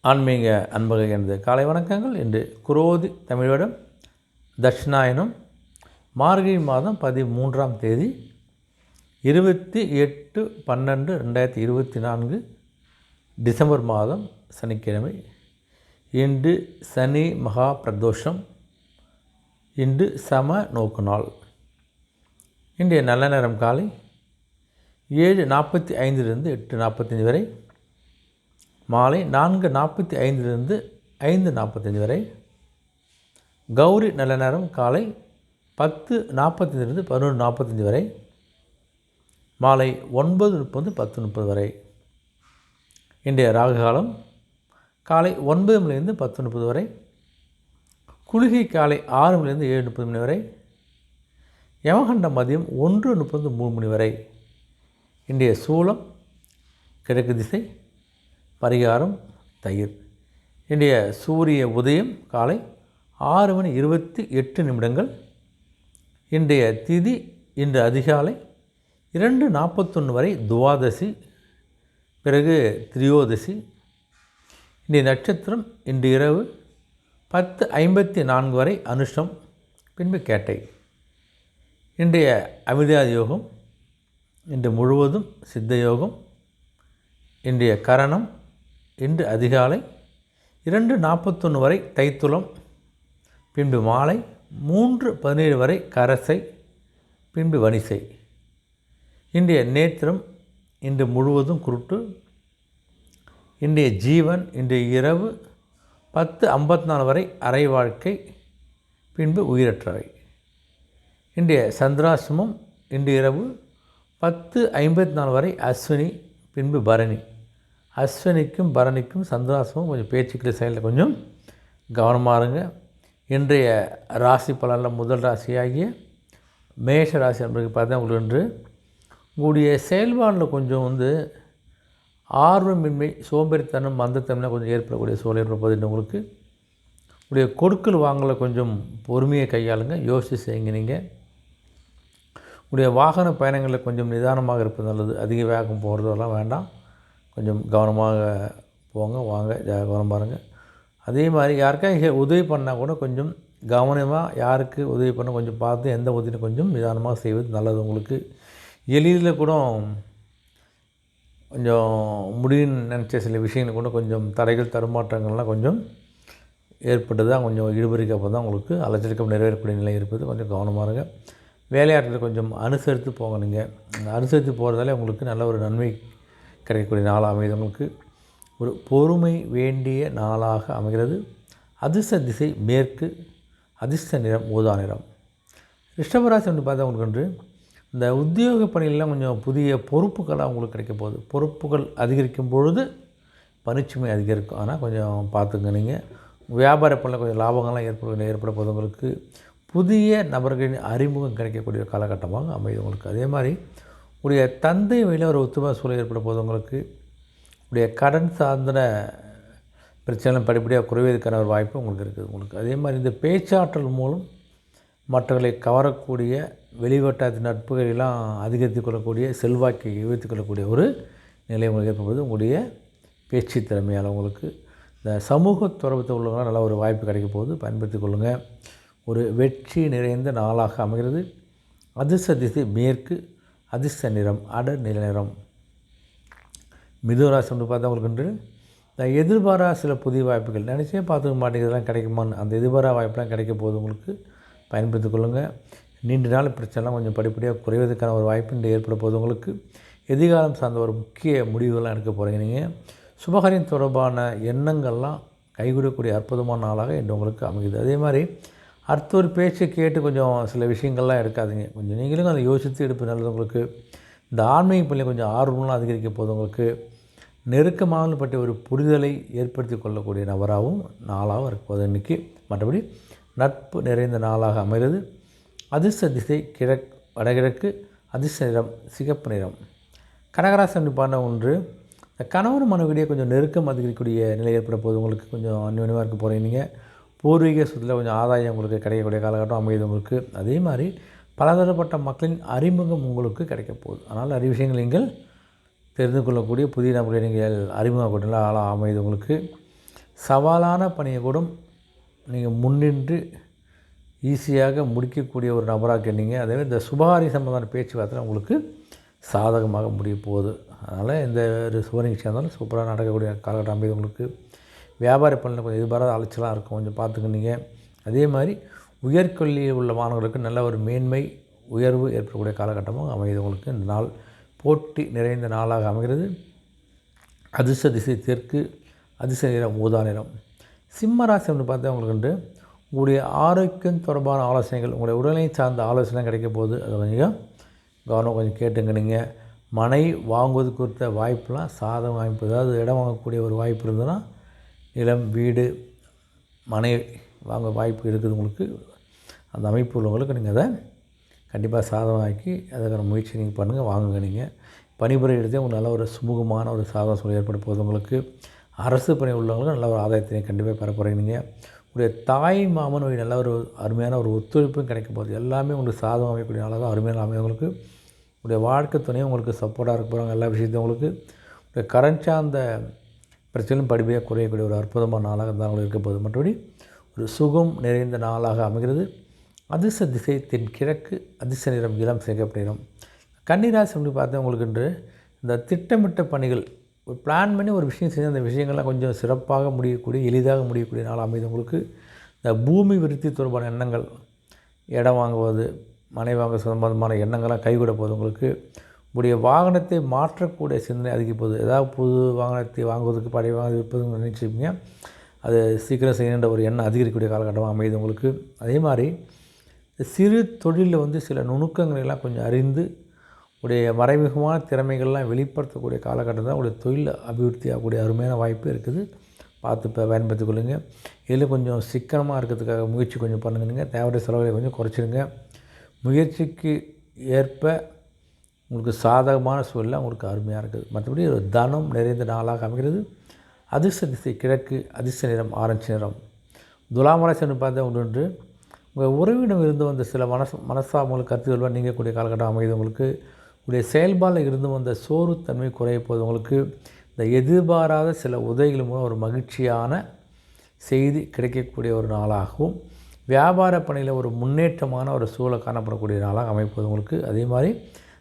ஆன்மீக அன்பக எனது காலை வணக்கங்கள். இன்று குரோதி தமிழோடம் தட்சிணாயனம் மார்கழி மாதம் பதிமூன்றாம் தேதி இருபத்தி எட்டு பன்னெண்டு ரெண்டாயிரத்தி இருபத்தி நான்கு டிசம்பர் மாதம் சனிக்கிழமை. இன்று சனி மகா பிரதோஷம். இன்று சம நோக்கு நாள். இன்றைய நல்ல நேரம் காலை ஏழு நாற்பத்தி ஐந்திலிருந்து எட்டு நாற்பத்தஞ்சு வரை. மாலை நான்கு நாற்பத்தி ஐந்திலிருந்து ஐந்து நாற்பத்தஞ்சு வரை. கௌரி நல்ல நேரம் காலை பத்து நாற்பத்தஞ்சிலிருந்து பதினொன்று நாற்பத்தஞ்சு வரை. மாலை ஒன்பது முப்பது பத்து முப்பது வரை. இன்றைய ராகுகாலம் காலை ஒன்பது மணிலேருந்து பத்து முப்பது வரை. குளிகை காலை ஆறு மணிலேருந்து ஏழு முப்பது மணி வரை. யமகண்ட மதியம் ஒன்று முப்பது மூணு மணி வரை. இன்றைய சூலம் கிழக்கு திசை பரிகாரம் தயிர். இன்றைய சூரிய உதயம் காலை ஆறு மணி இருபத்தி எட்டு நிமிடங்கள். இன்றைய திதி இன்று அதிகாலை இரண்டு நாற்பத்தொன்று வரை துவாதசி பிறகு திரியோதசி. இன்றைய நட்சத்திரம் இன்று இரவு பத்து ஐம்பத்தி நான்கு வரை அனுஷம் பின்பு கேட்டை. இன்றைய அமிர்தாதி யோகம் இன்று முழுவதும் சித்த யோகம். இன்றைய கரணம் இன்று அதிகாலை இரண்டு நாற்பத்தொன்று வரை தைத்துளம் பின்பு மாலை மூன்று பதினேழு வரை கரசை பின்பு வனிசை இன்றைய நேத்திரம் இன்று முழுவதும் குருட்டு. இன்றைய ஜீவன் இன்றைய இரவு பத்து ஐம்பத்தி நாலு வரை அரை வாழ்க்கை பின்பு உயிரற்றவை. இன்றைய சந்திராசிரமம் இன்று இரவு பத்து ஐம்பத்தி நாலு வரை அஸ்வினி பின்பு பரணி. அஸ்வினிக்கும் பரணிக்கும் சந்திராசமும் கொஞ்சம் பேச்சுக்கள் செயலில் கொஞ்சம் கவனமாக இருங்க. இன்றைய ராசி பலனில் முதல் ராசியாகிய மேஷ ராசி என்பதுக்கு பார்த்தா உங்களுக்கு இன்று உங்களுடைய செயல்பாடில் கொஞ்சம் வந்து ஆர்வமின்மை சோம்பேறித்தனம் மந்தத்தன்மை கொஞ்சம் ஏற்படக்கூடிய சூழல் ஏற்படுவது உங்களுக்கு. உடைய கொடுக்கல் வாங்கலை கொஞ்சம் பொறுமையை கையாளுங்க யோசித்து செய்யுங்க நீங்கள் உடைய வாகன பயணங்களில் கொஞ்சம் நிதானமாக இருப்பது நல்லது அதிக வேகம் போகிறதெல்லாம் வேண்டாம். கொஞ்சம் கவனமாக போங்க வாங்க ஜா- கவனம் பாருங்கள் அதே மாதிரி யாருக்காக உதவி பண்ணால் கூட கொஞ்சம் கவனமாக யாருக்கு உதவி பண்ண கொஞ்சம் பார்த்து எந்த உதவியும் கொஞ்சம் நிதானமாக செய்வது நல்லது. உங்களுக்கு எளிதில் கூட கொஞ்சம் முடியும்னு நினச்ச சில விஷயங்கள் கூட கொஞ்சம் தடைகள் தடுமாற்றங்கள்லாம் கொஞ்சம் ஏற்பட்டு தான் கொஞ்சம் இழுபறிக்கப்போ தான் உங்களுக்கு அலைச்சலுக்கம் நிறைவேறக்கூடிய நிலை இருப்பது. கொஞ்சம் கவனமாக இருங்க. விளையாட்டில் கொஞ்சம் அனுசரித்து போங்க நீங்கள் அனுசரித்து போகிறதாலே உங்களுக்கு நல்ல ஒரு நன்மை கிடைக்கக்கூடிய நாளாக அமைகிறது. ஒரு பொறுமை வேண்டிய நாளாக அமைகிறது. அதிர்ஷ்ட திசை மேற்கு அதிர்ஷ்ட நிறம் ஊதா நிறம். ரிஷபராசி வந்து பார்த்தா உங்களுக்கு இந்த உத்தியோக பணியெல்லாம் கொஞ்சம் புதிய பொறுப்புகளாக உங்களுக்கு கிடைக்க போகுது. பொறுப்புகள் அதிகரிக்கும் பொழுது பணிச்சுமை அதிகரிக்கும். ஆனால் கொஞ்சம் பார்த்துங்க நீங்கள் வியாபார பணியில் கொஞ்சம் லாபங்கள்லாம் ஏற்பட ஏற்பட போது உங்களுக்கு. புதிய நபர்களின் அறிமுகம் கிடைக்கக்கூடிய காலகட்டமாக அமையுது உங்களுக்கு. அதே மாதிரி உடைய தந்தை வழியில் ஒரு ஒத்துமை சூழல் ஏற்பட போது உங்களுக்கு உடைய கடன் சார்ந்த பிரச்சனை படிப்படியாக குறைவதற்கான ஒரு வாய்ப்பு உங்களுக்கு இருக்குது. உங்களுக்கு அதே மாதிரி இந்த பேச்சாற்றல் மூலம் மற்றவர்களை கவரக்கூடிய வெளிவட்டாரத்து நட்புகளெல்லாம் அதிகரித்து கொள்ளக்கூடிய செல்வாக்கை உயர்த்திக் கொள்ளக்கூடிய ஒரு நிலை உங்களுக்கு ஏற்படுவது உங்களுடைய பேச்சு திறமையால் உங்களுக்கு இந்த சமூக தொடர்பத்தில் உள்ளவங்களாம் நல்ல ஒரு வாய்ப்பு கிடைக்க போகுது. பயன்படுத்தி கொள்ளுங்கள் ஒரு வெற்றி நிறைந்த நாளாக அமைகிறது. அதிர்ஷ்ட திசை மேற்கு அதிர்ஷ்ட நிறம் அடர் நில நிறம். மிதுராசி வந்து பார்த்தா உங்களுக்கு வந்து எதிர்பாரா சில புதிய வாய்ப்புகள். நினச்சே பார்த்துக்க மாட்டேங்கிறதுலாம் கிடைக்குமான்னு. அந்த எதிர்பாரா வாய்ப்பெலாம் கிடைக்க போது உங்களுக்கு. பயன்படுத்திக் கொள்ளுங்கள் நீண்ட நாள் பிரச்சனைலாம் கொஞ்சம் படிப்படியாக குறைவதற்கான ஒரு வாய்ப்பு இன்று ஏற்பட போது உங்களுக்கு. எதிர்காலம் சார்ந்த ஒரு முக்கிய முடிவுகள்லாம் எடுக்க போகிறீங்க நீங்கள் சுபகாரியம் தொடர்பான எண்ணங்கள்லாம் கைகூடக்கூடிய அற்புதமான நாளாக இன்று உங்களுக்கு அமையுது. அதே மாதிரி அடுத்த ஒரு பேச்சை கேட்டு கொஞ்சம் சில விஷயங்கள்லாம் எடுக்காதீங்க. கொஞ்சம் நீங்களும் அதை யோசித்து எடுப்பு நல்லது உங்களுக்கு. இந்த ஆன்மீக பள்ளி கொஞ்சம் ஆர்வம்லாம் அதிகரிக்க போது உங்களுக்கு. நெருக்கமாக பற்றிய ஒரு புரிதலை ஏற்படுத்தி கொள்ளக்கூடிய நபராகவும் நாளாகவும் இருக்க போகுது இன்றைக்கி மற்றபடி நட்பு நிறைந்த நாளாக அமைகிறது. அதிர்ஷ்ட திசை கிழக் வடகிழக்கு அதிர்ஷ்ட நிறம் சிகப்பு நிறம். கனகராசன் பாண்ட ஒன்று. இந்த கணவன் மனைவிடையே கொஞ்சம் நெருக்கம் அதிகரிக்கக்கூடிய நிலை ஏற்பட போது உங்களுக்கு கொஞ்சம் அந்நியமாக இருக்க போகிறீங்க நீங்கள் பூர்வீக சொத்தில் கொஞ்சம் ஆதாயம் உங்களுக்கு கிடைக்கக்கூடிய காலகட்டம் அமையுது உங்களுக்கு. அதே மாதிரி பலதரப்பட்ட மக்களின் அறிமுகம் உங்களுக்கு கிடைக்க போகுது. அதனால் நிறைய விஷயங்கள் நீங்கள் தெரிந்து கொள்ளக்கூடிய புதிய நபர்களை நீங்கள் அறிமுகப்பட்டுள்ள ஆளாக அமையுது உங்களுக்கு. சவாலான பணியை கூட நீங்கள் முன்னின்று ஈஸியாக முடிக்கக்கூடிய ஒரு நபராக நீங்கள் அதே மாதிரி இந்த சுபகாரி சம்பந்தமான பேச்சுவார்த்தை உங்களுக்கு சாதகமாக முடிய போகுது. அதனால் இந்த ஒரு சுப நிகழ்ச்சியாக இருந்தாலும் சூப்பராக நடக்கக்கூடிய காலகட்டம் அமைது உங்களுக்கு. வியாபார பணியில் கொஞ்சம் எதிர்பாராத அலைச்சலாக இருக்கும். கொஞ்சம் பார்த்துக்கினீங்க. அதே மாதிரி உயர்கல்வியில் உள்ள மாணவர்களுக்கு நல்ல ஒரு மேன்மை உயர்வு ஏற்படக்கூடிய காலகட்டமும் அமையுது உங்களுக்கு. இந்த நாள் போட்டி நிறைந்த நாளாக அமைகிறது. அதிர்ஷ்ட திசை தெற்கு அதிர்ஷ்ட நிறம் ஊதா நிறம். சிம்ம ராசி அப்படின்னு பார்த்தா உங்களுக்கு வந்து உங்களுடைய ஆரோக்கியம் தொடர்பான ஆலோசனைகள் உங்களுடைய உடலை சார்ந்த ஆலோசனை கிடைக்க போகுது. அதை கொஞ்சம் கவனம் கொஞ்சம் கேட்டுங்க மனை வாங்குவது குறித்த வாய்ப்புலாம் சாதம் வாய்ப்பு அதாவது இடம் வாங்கக்கூடிய ஒரு வாய்ப்பு இருந்ததுன்னா நிலம் வீடு மனை வாங்க வாய்ப்பு இருக்குது உங்களுக்கு. அந்த அமைப்பு உள்ளவங்களுக்கு நீங்கள் அதை கண்டிப்பாக சாதகமாக்கி அதுக்கான முயற்சி நீங்கள் பண்ணுங்கள் வாங்குங்க நீங்கள் பணிபுரிய இடத்தையும் உங்களுக்கு நல்ல ஒரு சுமூகமான ஒரு சாதக சூழல் ஏற்பட போகுது உங்களுக்கு. அரசு பணி உள்ளவங்களுக்கு நல்ல ஒரு ஆதாயத்தினை கண்டிப்பாக பெற போகிறீங்க நீங்கள் உங்களுடைய தாய் மாமன் வழி நல்ல ஒரு அருமையான ஒரு ஒத்துழைப்பும் கிடைக்க போகுது. எல்லாமே உங்களுக்கு சாதகம் அமையக்கூடிய நாளாக தான் அருமையான அமையவங்களுக்கு உங்களுடைய வாழ்க்கை துணையும் உங்களுக்கு சப்போர்ட்டாக இருக்க போகிறாங்க எல்லா விஷயத்தையும் உங்களுக்கு. உங்களுடைய கரண்ட் சார்ந்த பிரச்சனையும் படிப்படியாக குறையக்கூடிய ஒரு அற்புதமான நாளாக தான் உங்களுக்கு இருக்க போது மற்றபடி ஒரு சுகம் நிறைந்த நாளாக அமைகிறது. அதிர்ஷ்ட திசை தென் கிழக்கு அதிர்ஷ்ட நிறம் இளம் சேர்க்கப்படுகிறோம் கன்னிராசி அப்படி பார்த்தா உங்களுக்கு என்று இந்த திட்டமிட்ட பணிகள் ஒரு பிளான் பண்ணி ஒரு விஷயம் செஞ்சு அந்த விஷயங்கள்லாம் கொஞ்சம் சிறப்பாக முடியக்கூடிய எளிதாக முடியக்கூடிய நாள் அமைது உங்களுக்கு. இந்த பூமி விருத்தி தொடர்பான எண்ணங்கள் இடம் வாங்குவது மனை வாங்க சம்பந்தமான எண்ணங்கள்லாம் கைகூட போகுது உங்களுக்கு. உங்களுடைய வாகனத்தை மாற்றக்கூடிய சிந்தனை அதுக்கு இப்போது ஏதாவது புது வாகனத்தை வாங்குவதற்கு பழைய வாகனம் விற்பதுன்னு நினச்சிப்பீங்க அது சீக்கிரம் செய்யணுன்ற ஒரு எண்ணம் அதிகரிக்கக்கூடிய காலகட்டமாக அமையுது உங்களுக்கு. அதே மாதிரி சிறு தொழிலில் வந்து சில நுணுக்கங்களை எல்லாம் கொஞ்சம் அறிந்து உடைய மறைமுகமான திறமைகள்லாம் வெளிப்படுத்தக்கூடிய காலகட்டம் தான் உடைய தொழில் அபிவிருத்தி ஆகக்கூடிய அருமையான வாய்ப்பு இருக்குது. பார்த்து இப்போ பயன்படுத்திக் கொள்ளுங்கள் இதில் கொஞ்சம் சிக்கனமாக இருக்கிறதுக்காக முயற்சி கொஞ்சம் பண்ணுங்க. தேவையான செலவுகளை கொஞ்சம் குறைச்சிருங்க முயற்சிக்கு ஏற்ப உங்களுக்கு சாதகமான சூழ்நிலை உங்களுக்கு அருமையாக இருக்குது. மற்றபடி ஒரு தனம் நிறைந்த நாளாக அமைகிறது. அதிர்ஷ்ட திசை கிழக்கு அதிர்ஷ்ட நிறம் ஆரஞ்சு நிறம். துலாமராசன் பார்த்தா ஒன்று உங்கள் உறவிடம் இருந்து வந்த சில மனசு மனசாக உங்களுக்கு கருத்துக்கள்லாம் நீங்கக்கூடிய காலகட்டம் அமையுது உங்களுக்கு. உங்களுடைய செயல்பாடில் இருந்து வந்த சோர்வுத்தன்மை குறைய போது உங்களுக்கு. இந்த எதிர்பாராத சில உதவிகள் மூலம் ஒரு மகிழ்ச்சியான செய்தி கிடைக்கக்கூடிய ஒரு நாளாகவும் வியாபார பணியில் ஒரு முன்னேற்றமான ஒரு சூழலை காணப்படக்கூடிய நாளாக அமைப்பது உங்களுக்கு. அதே மாதிரி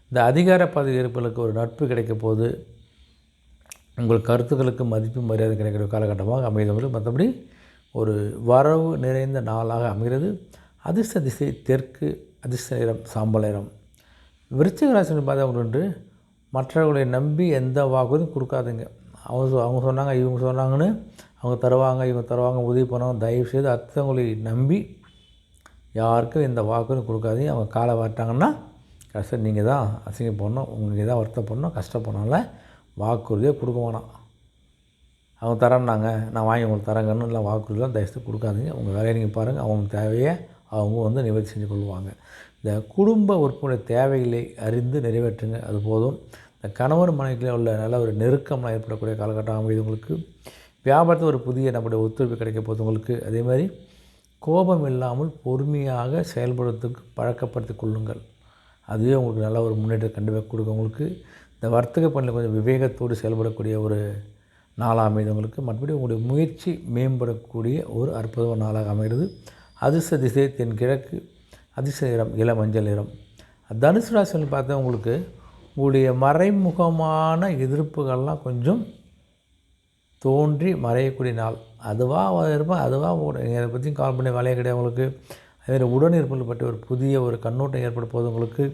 இந்த அதிகார பதவி இருப்பவர்களுக்கு ஒரு நட்பு கிடைக்க போது உங்கள் கருத்துக்களுக்கு மதிப்பு மரியாதை கிடைக்கிற காலகட்டமாக அமைந்தவர்கள் மற்றபடி ஒரு வரவு நிறைந்த நாளாக அமைகிறது. அதிர்ஷ்ட திசை தெற்கு அதிர்ஷ்ட நிறம் சாம்பல் நிறம். விருச்சிக ராசின்னு பார்த்தா ஒன்று மற்றவர்களை நம்பி எந்த வாக்குறுதியும் கொடுக்காதுங்க. அவங்க சொ- அவங்க சொன்னாங்க இவங்க சொன்னாங்கன்னு அவங்க தருவாங்க இவங்க தருவாங்க உதவி பண்ணுவாங்க தயவு செய்து அடுத்தவங்களை நம்பி யாருக்கும் எந்த வாக்குறுதியும் கொடுக்காதீங்க. அவங்க காலை வாட்டாங்கன்னா கஷ்டம் நீங்கள் தான் அசிங்கப்படணும் உங்களுக்கு தான் வருத்தப்படணும் கஷ்டப்படணும்ல. வாக்குறுதியே கொடுக்க வேணாம். அவங்க தரேன்னாங்க நான் வாங்கி உங்களுக்கு தரேங்கன்னு இல்லை வாக்குறுதிலாம் தயவுசெய்து கொடுக்காதீங்க. உங்கள் வேலையை நீங்கள் பாருங்கள் அவங்க தேவையை அவங்க வந்து நிவர்த்தி செஞ்சு கொள்வாங்க. இந்த குடும்ப உறுப்பினர் தேவைகளை அறிந்து நிறைவேற்றுங்க அது போதும். இந்த கணவர் மனைவிக்குள்ளே உள்ள நல்ல ஒரு நெருக்கம்லாம் ஏற்படக்கூடிய காலகட்டம் அமைது உங்களுக்கு. வியாபாரத்தில் ஒரு புதிய நம்முடைய ஒத்துழைப்பு கிடைக்க போது உங்களுக்கு. அதே மாதிரி கோபம் இல்லாமல் பொறுமையாக செயல்படுறதுக்கு பழக்கப்படுத்திக் கொள்ளுங்கள். அதுவே உங்களுக்கு நல்ல ஒரு முன்னேற்றம் கண்டிப்பாக கொடுக்கும். உங்களுக்கு இந்த வர்த்தக பணியில் கொஞ்சம் விவேகத்தோடு செயல்படக்கூடிய ஒரு நாளாக அமைது உங்களுக்கு மற்றபடி உங்களுடைய முயற்சி மேம்படக்கூடிய ஒரு அற்புதமான நாளாக அமைகிறது. அதிர்ஷ்ட திசை தென் கிழக்கு அதிர்ஷ்ட நிறம் இள மஞ்சள் நிறம். தனுசு ராசின்னு பார்த்தா உங்களுக்கு உங்களுடைய மறைமுகமான எதிர்ப்புகள்லாம் கொஞ்சம் தோன்றி மறையக்கூடிய நாள். அதுவாக இருப்பேன் அதுவாக ஓடும் அதை பற்றியும் கால் பண்ணி வேலையே கிடையாது உங்களுக்கு. அதே உடனிருப்புகள் பற்றி ஒரு புதிய ஒரு கண்ணோட்டம் ஏற்படும் போது உங்களுக்கு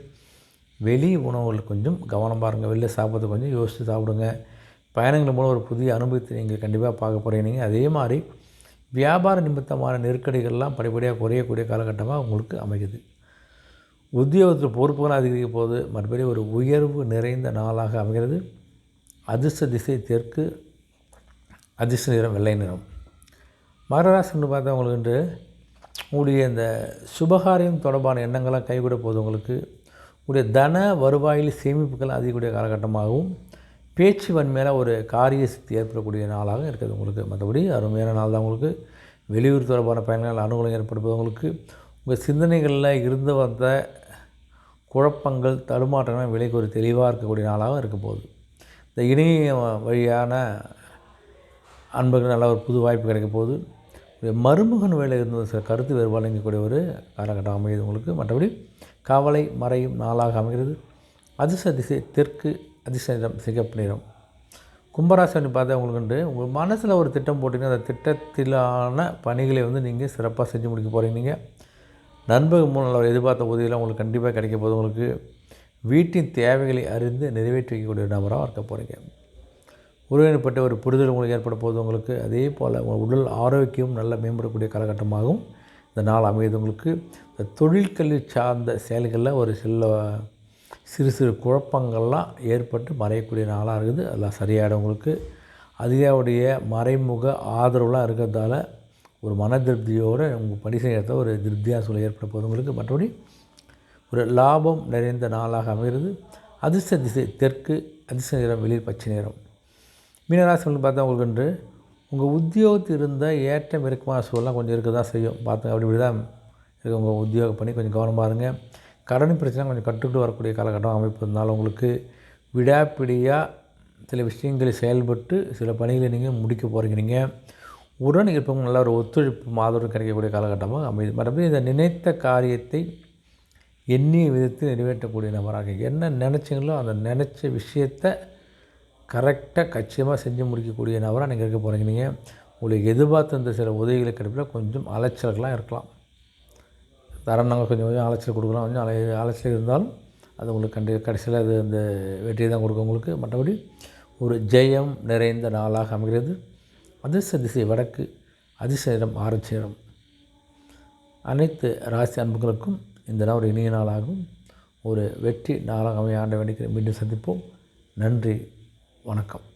வெளி உணவுகள் கொஞ்சம் கவனம் பாருங்கள் வெளில சாப்பிட்றது கொஞ்சம் யோசித்து சாப்பிடுங்க. பயணங்கள் மூலம் ஒரு புதிய அனுபவத்தை நீங்கள் கண்டிப்பாக பார்க்க போகிறீங்க அதே மாதிரி வியாபார நிமித்தமான நெருக்கடிகள்லாம் படிப்படியாக குறையக்கூடிய காலகட்டமாக உங்களுக்கு அமையுது. உத்தியோகத்தில் பொறுப்புகள் அதிகரிக்க போது மறுபடியும் ஒரு உயர்வு நிறைந்த நாளாக அமைகிறது. அதிர்ஷ்ட திசை தெற்கு அதிர்ஷ்ட நிறம் வெள்ளை நிறம். மகராசின்னு பார்த்தா உங்களுக்கு வந்து உங்களுடைய இந்த சுபகாரியம் தொடர்பான எண்ணங்களாக கைகூட போது உங்களுக்கு. உங்களுடைய தன வருவாயில் சேமிப்புகள் அதிகக்கூடிய காலகட்டமாகவும் பேச்சு வன்மையில் ஒரு காரிய சக்தி ஏற்படக்கூடிய நாளாக இருக்குது உங்களுக்கு. மற்றபடி அருமையான நாள் தான் உங்களுக்கு. வெளியூர் தொடர்பான பயணங்கள் அனுகூலம் ஏற்படுவது உங்களுக்கு. உங்கள் சிந்தனைகளில் இருந்து வந்த குழப்பங்கள் தடுமாற்றங்கள் விலைக்கு ஒரு தெளிவாக இருக்கக்கூடிய நாளாக இருக்க போகுது. இந்த இணைய வழியான அன்புக்கு நல்ல ஒரு புது வாய்ப்பு கிடைக்க போகுது. மருமகன் வேலை இருந்த சில கருத்து வேறுபாடு நீங்கக்கூடிய ஒரு காலகட்டம் அமையுது உங்களுக்கு. மற்றபடி கவலை மறையும் நாளாக அமைகிறது. அதிர்ஷ்ட திசை தெற்கு அதிர்ஷ்ட நிறம் சிகப்பு நிறம். கும்பராசனி பார்த்தா உங்களுக்கு உங்கள் மனசில் ஒரு திட்டம் போட்டிங்கன்னா அந்த திட்டத்திலான பணிகளை வந்து நீங்கள் சிறப்பாக செஞ்சு முடிக்க போகிறீங்க நீங்கள் நண்பர்கள் மூலம் எதிர்பார்த்த உதவியெல்லாம் உங்களுக்கு கண்டிப்பாக கிடைக்க போகுது. உங்களுக்கு வீட்டின் தேவைகளை அறிந்து நிறைவேற்றி வைக்கக்கூடிய நபராக இருக்க போகிறீங்க ஒருங்கிணைப்பட்ட ஒரு புரிதல் உங்களுக்கு ஏற்பட போது உங்களுக்கு. அதே போல் உங்கள் உடல் ஆரோக்கியம் நல்ல மேம்படக்கூடிய காலகட்டமாகவும் இந்த நாள் அமையுது உங்களுக்கு. இந்த தொழிற்கல்வி சார்ந்த செயல்களில் ஒரு சில சிறு சிறு குழப்பங்கள்லாம் ஏற்பட்டு மறையக்கூடிய நாளாக இருக்குது. அதெல்லாம் சரியாயிடும் உங்களுக்கு. அதிகாவுடைய மறைமுக ஆதரவுலாம் இருக்கிறதால ஒரு மன திருப்தியோடு உங்கள் பணி செய்கிறத ஒரு திருப்தியாக சொல்ல ஏற்பட போது உங்களுக்கு. மற்றபடி ஒரு லாபம் நிறைந்த நாளாக அமைகிறது. அதிர்ஷ்ட திசை தெற்கு அதிர்ஷ்ட நிறம் வெளிர் பச்சை நிறம். மீனராசிகள் பார்த்தா உங்களுக்கு என்று உங்கள் உத்தியோகத்தில் இருந்த ஏற்றம் இருக்குமா சூழலாம் கொஞ்சம் இருக்க தான் செய்யும். பார்த்து அப்படி இப்படி தான் இருக்குது உங்கள் உத்தியோக பண்ணி கொஞ்சம் கவனமாக இருங்க. கடன் பிரச்சனை கொஞ்சம் கட்டுக்கிட்டு வரக்கூடிய காலகட்டம் அமைப்பதுனால உங்களுக்கு விடாப்பிடியாக சில விஷயங்களை செயல்பட்டு சில பணிகளை நீங்கள் முடிக்க போகிறீங்க உடன் இருப்பவங்க நல்ல ஒரு ஒத்துழைப்பு மாதம் கிடைக்கக்கூடிய காலகட்டமாக அமைது மற்றபடி இந்த நினைத்த காரியத்தை எண்ணிய விதத்தில் நிறைவேற்றக்கூடிய நபராக. என்ன நினச்சிங்களோ அந்த நினச்ச விஷயத்தை கரெக்டாக கச்சியமாக செஞ்சு முடிக்கக்கூடிய நபராக நீங்கள் இருக்க போகிறீங்க நீங்கள் உங்களுக்கு எதிர்பார்த்த சில உதவிகளை கிடைப்பில் கொஞ்சம் அலைச்சல்களாக இருக்கலாம். தரணங்கள் கொஞ்சம் கொஞ்சம் அலைச்சல் கொடுக்கலாம். கொஞ்சம் அலை அலைச்சல் இருந்தாலும் அது உங்களுக்கு கண்டி கடைசியில் அது அந்த வெற்றியை தான் கொடுக்கும் உங்களுக்கு. மற்றபடி ஒரு ஜெயம் நிறைந்த நாளாக அமைகிறது. அதிர்ஷ்ட திசை வடக்கு அதிசயம் இடம் அனைத்து ராசி அன்புகளுக்கும் இந்த நாள் ஒரு இனிய நாளாகும் ஒரு வெற்றி நாளாக அமைய ஆண்ட வேண்டிய மீண்டும் சந்திப்போம். நன்றி. வணக்கம்.